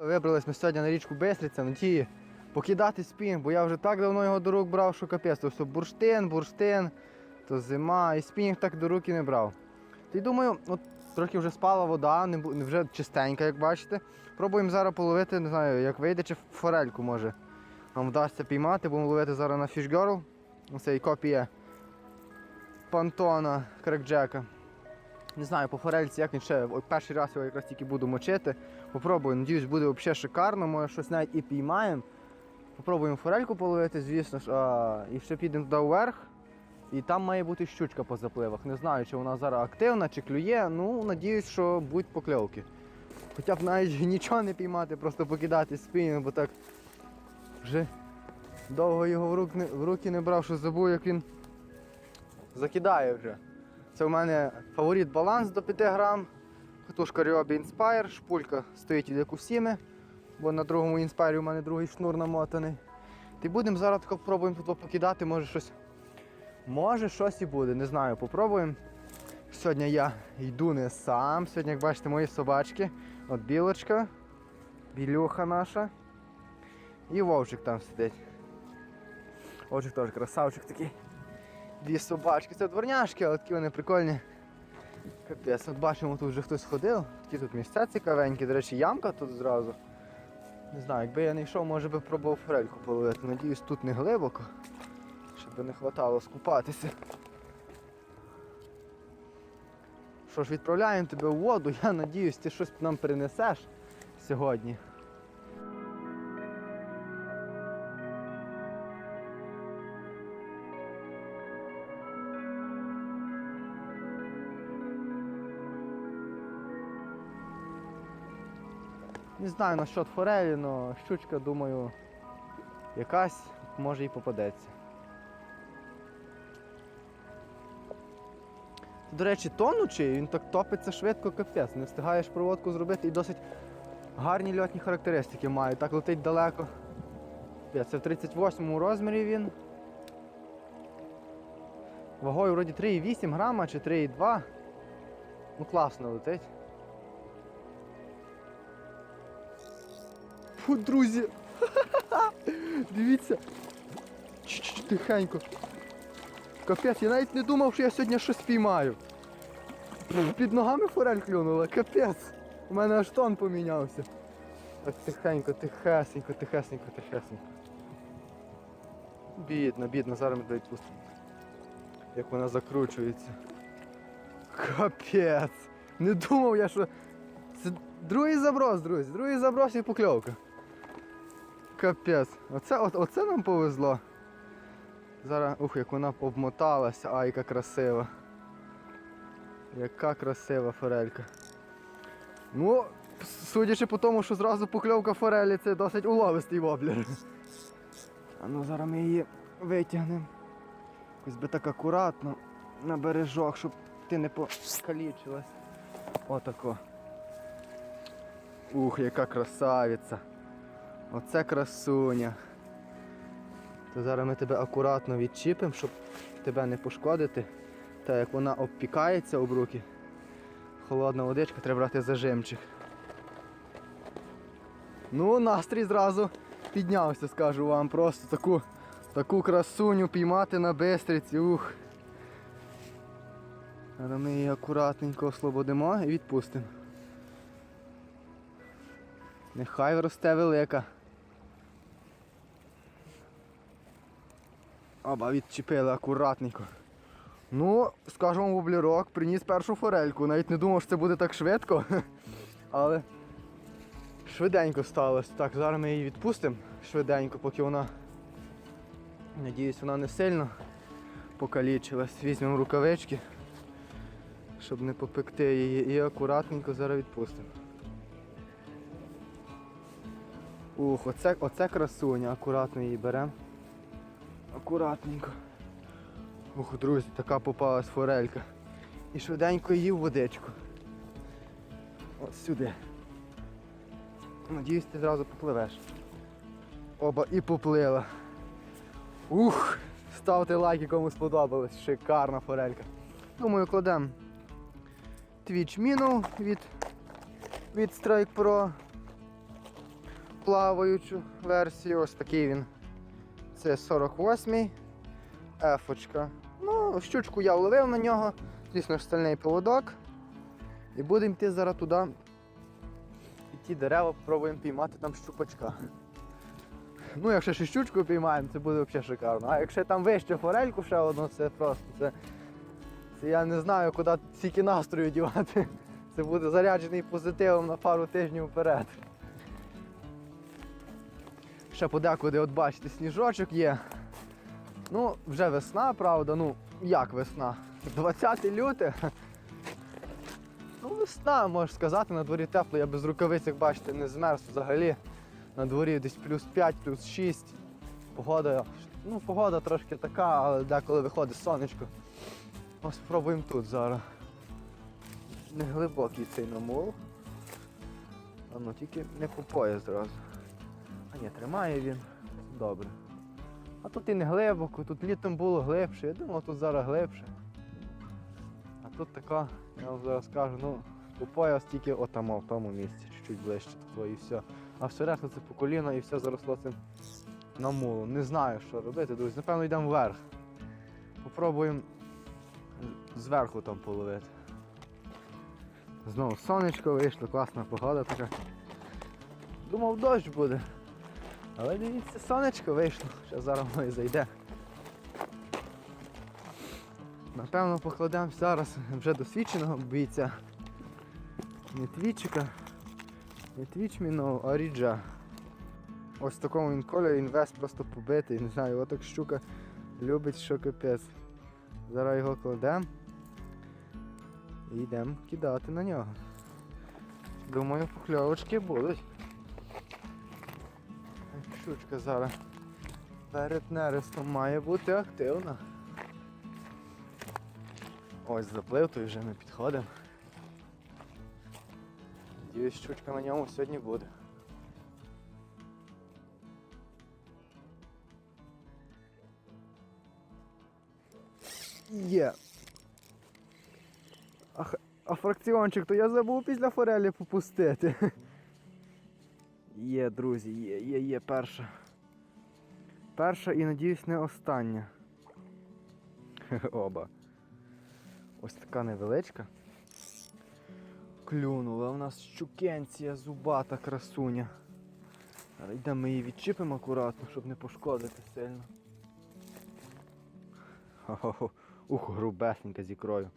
Вибрались ми сьогодні на річку Бестриця, на ті покидати спінг, бо я вже так давно його до рук брав, що капець, то бурштин, бурштин, то зима, і спінг так до руки не брав. Та й думаю, от трохи вже спала вода, не, вже чистенька, як бачите. Пробуємо зараз половити, не знаю, як вийде, чи форельку може. Нам вдасться піймати, будемо ловити зараз на Fish Girl. Це і копія пантона крекджека. Не знаю, по форельці, як він ще перший раз його якраз тільки буду мочити. Попробую, надіюсь, буде взагалі шикарно, може щось навіть і піймаємо. Попробуємо форельку половити, звісно ж, а, і ще підемо туди вверх. І там має бути щучка по запливах. Не знаю, чи вона зараз активна, чи клює. Ну, надіюсь, що будуть покльовки. Хоча б навіть нічого не піймати, просто покидати спінінг, бо так вже довго його в, руки не брав, що забув, як він закидає вже. Це у мене фаворит баланс до 5 грам. Катушка Ryobi Inspire, шпулька стоїть від Якусіми, бо на другому інспайрі у мене другий шнур намотаний. Ти будемо зараз тако пробуємо тут покидати, може щось. Може щось і буде, не знаю, попробуємо. Сьогодні я йду не сам. Сьогодні, як бачите, мої собачки. От білочка, білюха наша. І вовчик там сидить. Вовчик теж красавчик такий. Дві собачки. Це дворняшки, але такі вони прикольні. Капець, от бачимо, тут вже хтось ходив. Такі тут місця цікавенькі, до речі, ямка тут зразу. Не знаю, якби я не йшов, може би пробував форельку половити. Надіюсь, тут не глибоко, щоб не хватало скупатися. Що ж, відправляємо тебе у воду, я надіюсь, ти щось нам принесеш сьогодні. Знаю насчет форелі, але щучка, думаю, якась може і попадеться. До речі, тонучий, він так топиться швидко, капець. Не встигаєш проводку зробити і досить гарні льотні характеристики має. Так летить далеко. Це в 38 розмірі він. Вагою вроді 3,8 грама чи 3,2. Ну класно летить. Фу, друзі! Дивіться. Чш-чш, Тихенько. Капець, я навіть не думав, що я сьогодні щось піймаю. Під ногами форель клюнула, капець. У мене аж тон помінявся. Так тихенько, тихесенько, тихесенько, тихесенько. Бідно, бідно, зараз ми дають пустимо. Як вона закручується. Капець. Не думав я, що. Це другий заброс, друзі, другий заброс і покльовка. Капець. Оце, от, оце нам повезло. Зараз, ух, як вона обмоталася, ай, яка красива. Яка красива форелька. Ну, судячи по тому, що зразу покльовка форелі, це досить уловистий воблер. А ну зараз ми її витягнемо. Якось би так акуратно на бережок, щоб ти не покалічилась. Отако. Ух, яка красавиця. Оце красуня. То зараз ми тебе акуратно відчіпимо, щоб тебе не пошкодити. Та як вона обпікається об руки, холодна водичка, треба брати зажимчик. Ну, настрій зразу піднявся, скажу вам. Просто таку, таку красуню піймати на бистриці. Ух. Зараз ми її акуратненько освободимо і відпустимо. Нехай росте велика. Оба відчепили акуратненько. Ну, скажемо, воблерок приніс першу форельку. Навіть не думав, що це буде так швидко. Але швиденько сталося. Так, зараз ми її відпустимо швиденько, поки вона. Надіюсь, вона не сильно покалічилась. Візьмемо рукавички, щоб не попекти її. І акуратненько зараз відпустимо. Ух, оце, оце красуня, акуратно її беремо. Акуратненько. Ух, друзі, така попалась форелька. І швиденько її в водичку. Ось сюди. Надіюсь, ти зразу попливеш. Оба і поплила. Ух! Ставте лайки, кому сподобалось. Шикарна форелька. Думаю, кладемо Twitch міну від, від Strike Pro. плаваючу версію. Ось такий він. Це 48-й. Ефочка. Ну, щучку я вловив на нього. Звісно ж, стальний поводок. І будемо йти зараз туди. Під ті дерева спробуємо піймати там щупачка. Ну, якщо ще щучку піймаємо, це буде взагалі шикарно. А якщо там вище форельку ще одну, це просто це. Це я не знаю, куди стільки настрою дівати. Це буде заряджений позитивом на пару тижнів вперед. Ще подекуди, от бачите, сніжочок є. Ну, вже весна, правда, ну як весна? 20 люте. Ну, весна, можеш сказати, на дворі тепло, я без рукавиць, як бачите, не змерз взагалі. На дворі десь плюс 5, плюс 6. Погода, ну, погода трошки така, але деколи виходить сонечко. Ось спробуємо тут зараз. Не глибокий цей намул. А ну тільки не по пояс зразу. Ні, тримає він. Добре. А тут і не глибоко, тут літом було глибше. Я думав, тут зараз глибше. А тут така, я вам зараз скажу, ну, по пояс тільки отамо, в тому місці, чуть-чуть ближче такого і все. А все решта це по коліна і все заросло цим намулом. Не знаю, що робити, друзі. Напевно, йдемо вверх. Попробуємо зверху там половити. Знову сонечко вийшло, класна погода така. Думав, дощ буде. Але дивіться, сонечко вийшло, ще зараз воно і зайде. Напевно, покладемо зараз вже досвідченого бійця. Не твічика, не твічміну, а ріджа. Ось в такому він кольорі, він весь просто побитий. Не знаю, отак щука любить, що капець. Зараз його кладемо і йдемо кидати на нього. Думаю, покльовочки будуть. Щучка зараз перед нерестом має бути активна. Ось заплив, то вже ми підходимо. Надіюсь, щучка на ньому сьогодні буде. Є. А, а фракціончик, то я забув після форелі попустити. Є, друзі, є, є, є перша. Перша і надіюсь не остання. Оба. Ось така невеличка. Клюнула у нас щукенція зубата красуня. Йдемо ми її відчіпимо акуратно, щоб не пошкодити сильно. Ух, грубесенька з ікрою.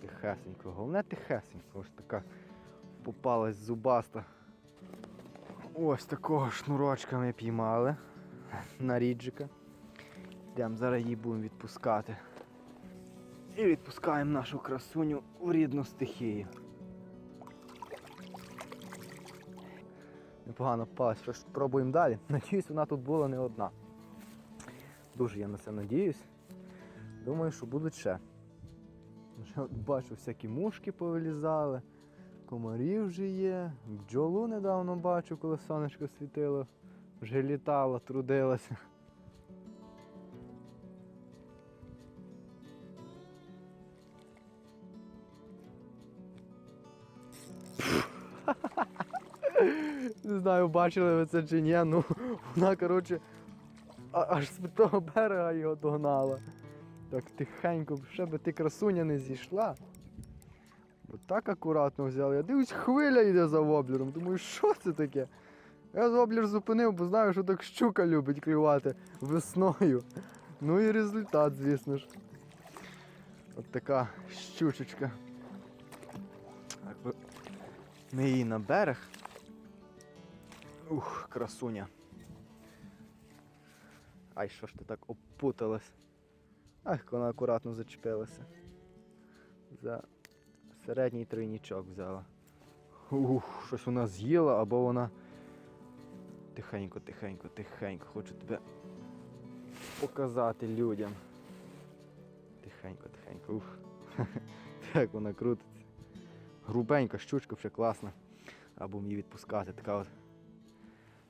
Тихесенько. Головне тихесенько. Ось така попалась зубаста. Ось такого шнурочка ми піймали на ріджика. Йдемо, зараз її будемо відпускати. І відпускаємо нашу красуню у рідну стихію. Непогано попалась, що спробуємо далі. Надіюсь, вона тут була не одна. Дуже я на це надіюсь. Думаю, що будуть ще. Бачу, всякі мушки повилізали, комарі вже є, бджолу недавно бачу, коли сонечко світило, вже літала, трудилася. Не знаю, бачили ви це чи ні, ну вона, коротше, аж з того берега його догнала. Так тихенько, ще би ти красуня не зійшла. Так акуратно взяли. Я дивлюсь, хвиля йде за воблером. Думаю, що це таке? Я воблер зупинив, бо знаю, що так щука любить клювати весною. Ну і результат, звісно ж. От така щучечка. Так, ми її на берег. Ух, красуня. Ай, що ж ти так опуталась? Ах, вона акуратно зачепилася. За середній тройнічок взяла. Ух, щось вона з'їла, або вона. Тихенько, тихенько, тихенько. Хочу тебе показати людям. Тихенько, тихенько. Ух. Так вона крутиться. Грубенька щучка вже класна. Або її відпускати. Така от.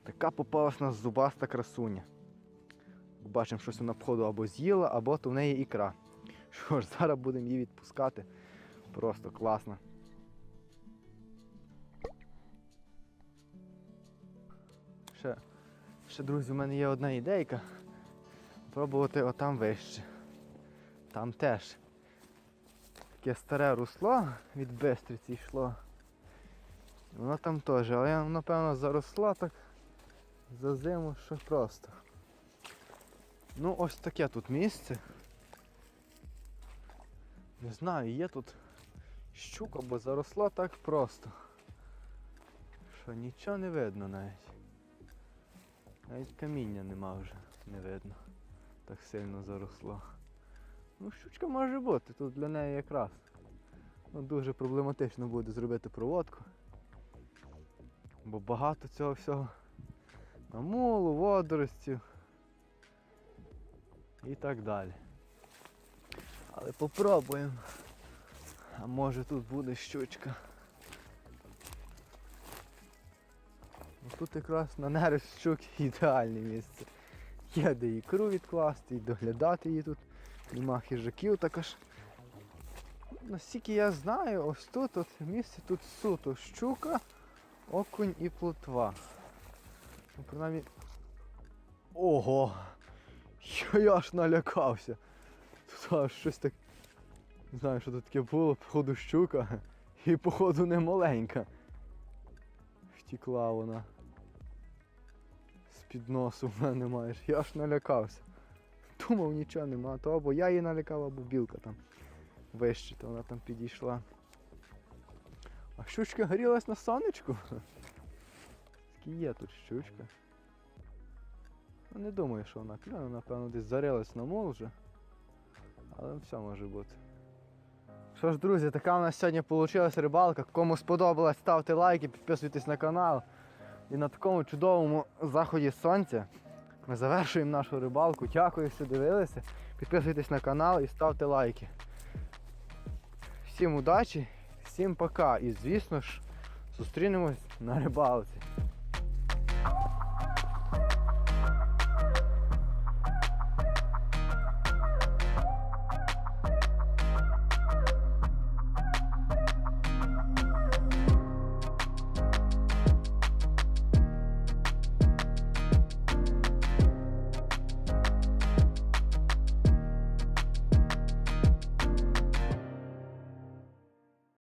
Така попалась на зубаста красуня. Бачимо, щось вона походу або з'їла, або то в неї ікра. Що ж, зараз будемо її відпускати. Просто класно. Ще, друзі, у мене є одна ідейка. Пробувати отам вище. Там теж. Таке старе русло від Бистриці йшло. Воно там теж, але я, напевно заросла так за зиму, що просто. Ну ось таке тут місце. Не знаю, є тут щука, бо заросла так просто. Що нічого не видно навіть. Навіть каміння нема вже, не видно. Так сильно заросло. Ну, щучка може бути, тут для неї якраз. Ну, дуже проблематично буде зробити проводку. Бо багато цього всього намулу, водоростів і так далі. Але попробуємо. А може тут буде щучка. Ну, Тут якраз на нерест щуки ідеальне місце. Є де ікру відкласти, і доглядати її тут. Нема хижаків також. Наскільки я знаю, ось тут от місце тут суто щука, окунь і плотва. Ну, принаймні. Ого! Я аж налякався. Тут аж щось так. Не знаю, що тут таке було, походу щука. І походу не маленька. Втікла вона. З-під носу в мене маєш. Я аж налякався. Думав, нічого нема, то або я її налякав, або білка там вище, то вона там підійшла. А щучка горілась на сонечку. Скільки є тут щучка. Ну, не думаю, що вона клюне, напевно, десь зарилась на мол вже. Але все може бути. Що ж, друзі, така у нас сьогодні вийшла рибалка. Кому сподобалось, ставте лайки, підписуйтесь на канал. І на такому чудовому заході сонця ми завершуємо нашу рибалку. Дякую, що дивилися. Підписуйтесь на канал і ставте лайки. Всім удачі, всім пока. І звісно ж, зустрінемось на рибалці.